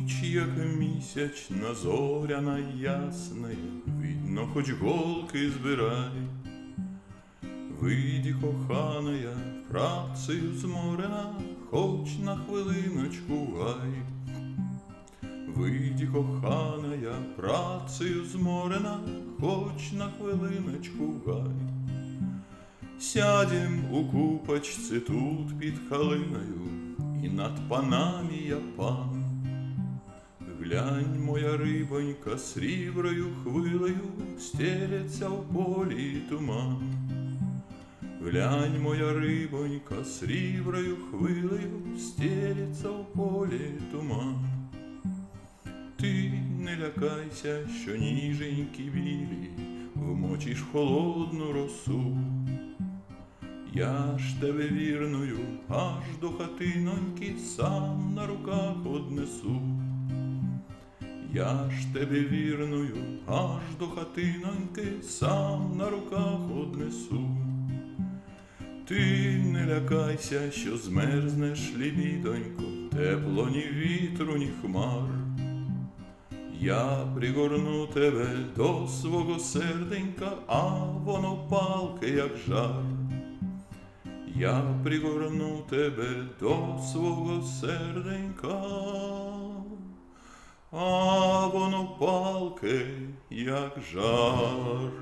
ніч, як місячна зоряна ясна, видно, хоч голки збирай. Вийди, коханая, працею зморена, хоч на хвилиночку гай. Вийди, коханая, працею зморена, хоч на хвилиночку гай. Сядем у купочці тут під калиною, і над панами я пан. Глянь, моя рибонька, сріброю хвилею стеляться в полі туман. Глянь, моя рибонька, сріброю хвилею стеляться в полі туман. Ти не лякайся, що ніженькі білі вмочиш холодну росу. Я ж тебе вірною аж до хатиноньки сам на руках однесу. Я ж тебе вірною аж до хатиноньки сам на руках однесу. Ти не лякайся, що змерзнеш лібідонько, тепло ні вітру, ні хмар. Я пригорну тебе до свого серденька, а воно палке, як жар. Я пригорну тебе до свого серденька, а воно палке, як жар.